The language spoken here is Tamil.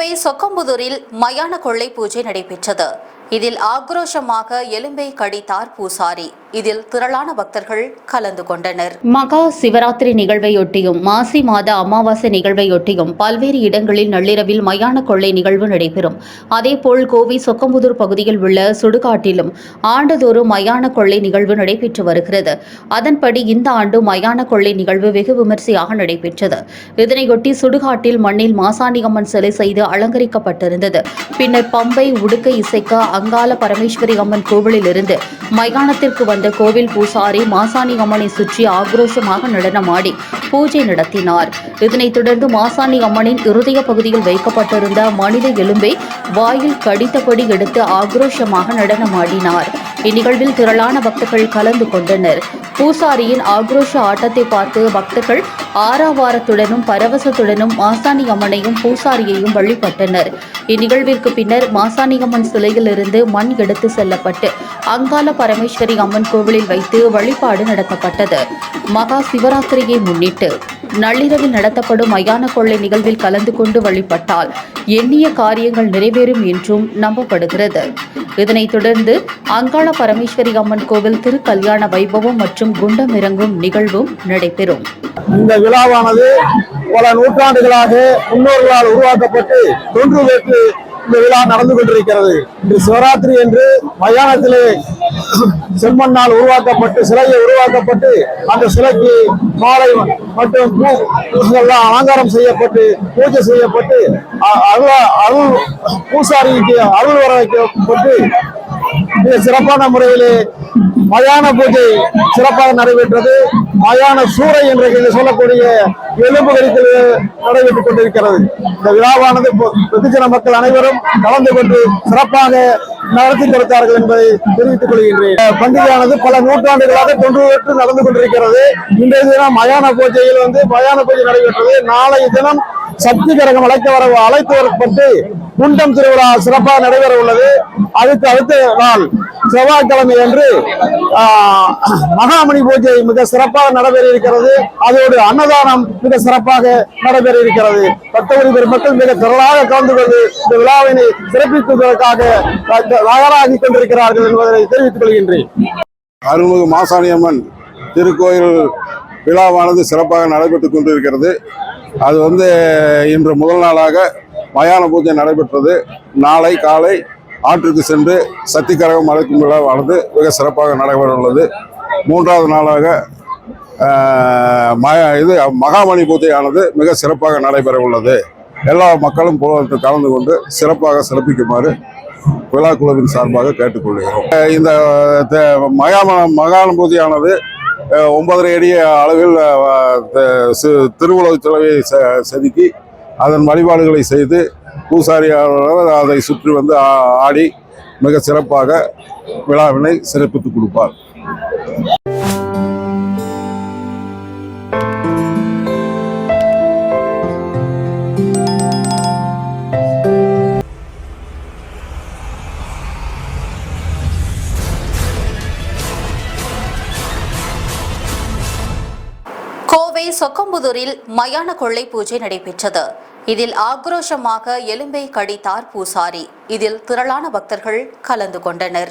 கோவை சொக்கம்புதூரில் மயான கொள்ளை பூஜை நடைபெற்றது. இதில் ஆக்ரோஷமாக எலும்பை கடித்தார் பூசாரி. இதில் திரளான பக்தர்கள் கலந்து கொண்டனர். மகா சிவராத்திரி நிகழ்வையொட்டியும் மாசி மாத அமாவாசை நிகழ்வையொட்டியும் பல்வேறு இடங்களில் நள்ளிரவில் மயான கொள்ளை நிகழ்வு நடைபெறும். அதேபோல் கோவை சொக்கம்புதூர் பகுதியில் உள்ள சுடுகாட்டிலும் ஆண்டுதோறும் மயான கொள்ளை நிகழ்வு நடைபெற்று வருகிறது. அதன்படி இந்த ஆண்டு மயான கொள்ளை நிகழ்வு வெகு விமரிசையாக நடைபெற்றது. இதனையொட்டி சுடுகாட்டில் மண்ணில் மாசாணியம்மன் சிலை செய்து அலங்கரிக்கப்பட்டிருந்தது. பின்னர் பம்பை உடுக்கை இசைக்க அங்காள பரமேஸ்வரி அம்மன் கோவிலிலிருந்து மயானத்திற்கு வந்த கோவில் பூசாரி மாசாணி அம்மனை சுற்றி ஆக்ரோஷமாக நடனமாடி பூஜை நடத்தினார். இதனைத் தொடர்ந்து மாசாணி அம்மனின் இருதய பகுதியில் வைக்கப்பட்டிருந்த மனித எலும்பை வாயில் கடித்தபடி எடுத்து ஆக்ரோஷமாக நடனமாடினார். இந்நிகழ்வில் திரளான பக்தர்கள் கலந்து கொண்டனர். பூசாரியின் ஆக்ரோஷ ஆட்டத்தை பார்த்து பக்தர்கள் ஆறாவாரத்துடனும் பரவசத்துடனும் மாசாணி அம்மனையும் பூசாரியையும் வழிபட்டனர். இந்நிகழ்விற்கு பின்னர் மாசாணி அம்மன் சிலையிலிருந்து மண் எடுத்து செல்லப்பட்டு அங்காள பரமேஸ்வரி அம்மன் கோவிலில் வைத்து வழிபாடு நடத்தப்பட்டது. மகா சிவராத்திரியை முன்னிட்டு நள்ளிரவில் நடத்தப்படும் மயான கொள்ளை நிகழ்வில் கலந்து கொண்டு வழிபட்டால் எண்ணிய காரியங்கள் நிறைவேறும் என்றும் நம்பப்படுகிறது. இதனைத் தொடர்ந்து அங்காள பரமேஸ்வரி அம்மன் கோவில் திருக்கல்யாண வைபவம் மற்றும் குண்டம் இறங்கும் நிகழ்வும் நடைபெறும். இந்த விழாவானது பல நூற்றாண்டுகளாக முன்னோர்களால் உருவாக்கப்பட்டு தொன்று பெற்று இந்த விழா நடந்து கொண்டிருக்கிறது. இன்று சிவராத்திரி என்று மயானத்திலே செம்மண்ணால் உருவாக்கப்பட்டு சிலையை உருவாக்கப்பட்டு அந்த சிலைக்கு மாலை மற்றும் பூசெல்லாம் அலங்காரம் செய்யப்பட்டு பூஜை செய்யப்பட்டு அ- அருள் அருள் பூசாரிக்கு அருள் வர வைக்கப்பட்டு மிக சிறப்பான முறையிலே மயான பூஜை சிறப்பாக நடைபெற்றது. மயான சூறை என்று சொல்லக்கூடிய எலும்பு கரித்தல் நடைபெற்றுக் கொண்டிருக்கிறது. இந்த விழாவானது வெகுஜன மக்கள் அனைவரும் கலந்து கொண்டு சிறப்பாக நடத்தி கொடுத்தார்கள் என்பதை தெரிவித்துக் கொள்கின்றேன். பண்டிகையானது பல நூற்றாண்டுகளாக தொன்று நடந்து கொண்டிருக்கிறது. இன்றைய தினம் மயான பூஜையில் வந்து மயான பூஜை நடைபெற்றது. நாளைய தினம் சக்தி கரகம் அழைக்க வர அழைத்து வரப்பட்டு குண்டம் திருவிழா சிறப்பாக நடைபெற உள்ளது. அதுக்கு அடுத்த நாள் செவ்வாய்க்கிழமை அன்று மகாமணி பூஜை மிக சிறப்பாக நடைபெற இருக்கிறது. அதோடு அன்னதானம் மிக சிறப்பாக நடைபெற இருக்கிறது. பத்தவரி பெருமக்கள் மிக திரளாக கலந்து கொண்டு இந்த விழாவினை சிறப்பிப்பதற்காக தயாராகி கொண்டிருக்கிறார்கள் என்பதை தெரிவித்துக் கொள்கின்றேன். அருள்மிகு மாசாணியம்மன் திருக்கோயில் விழாவானது சிறப்பாக நடைபெற்றுக் கொண்டிருக்கிறது. அது வந்து இன்று முதல் நாளாக மயான பூஜை நடைபெற்றது. நாளை காலை ஆற்றுக்கு சென்று சத்திகரகம் அழைக்கும் விழாவானது மிக சிறப்பாக நடைபெற உள்ளது. மூன்றாவது நாளாக மய இது மகாமணி பூஜையானது மிக சிறப்பாக நடைபெற உள்ளது. எல்லா மக்களும் கலந்து கொண்டு சிறப்பாக சிறப்பிக்குமாறு விழா குழுவின் சார்பாக கேட்டுக்கொள்கிறோம். இந்த மகாம மகான பூஜையானது ஒன்பதரை அடி அளவில் திருவுலக சிலையை செ- செதுக்கி அதன் வழிபாடுகளை செய்து பூசாரியாளர் அதை சுற்றி வந்து ஆடி மிக சிறப்பாக விழாவினை சிறப்பித்துக் கொடுப்பார். சென்னை சொக்கம்புதூரில் மயான கொள்ளை பூஜை நடைபெற்றது. இதில் ஆக்ரோஷமாக எலும்பை கடித்தார் பூசாரி. இதில் திரளான பக்தர்கள் கலந்து கொண்டனர்.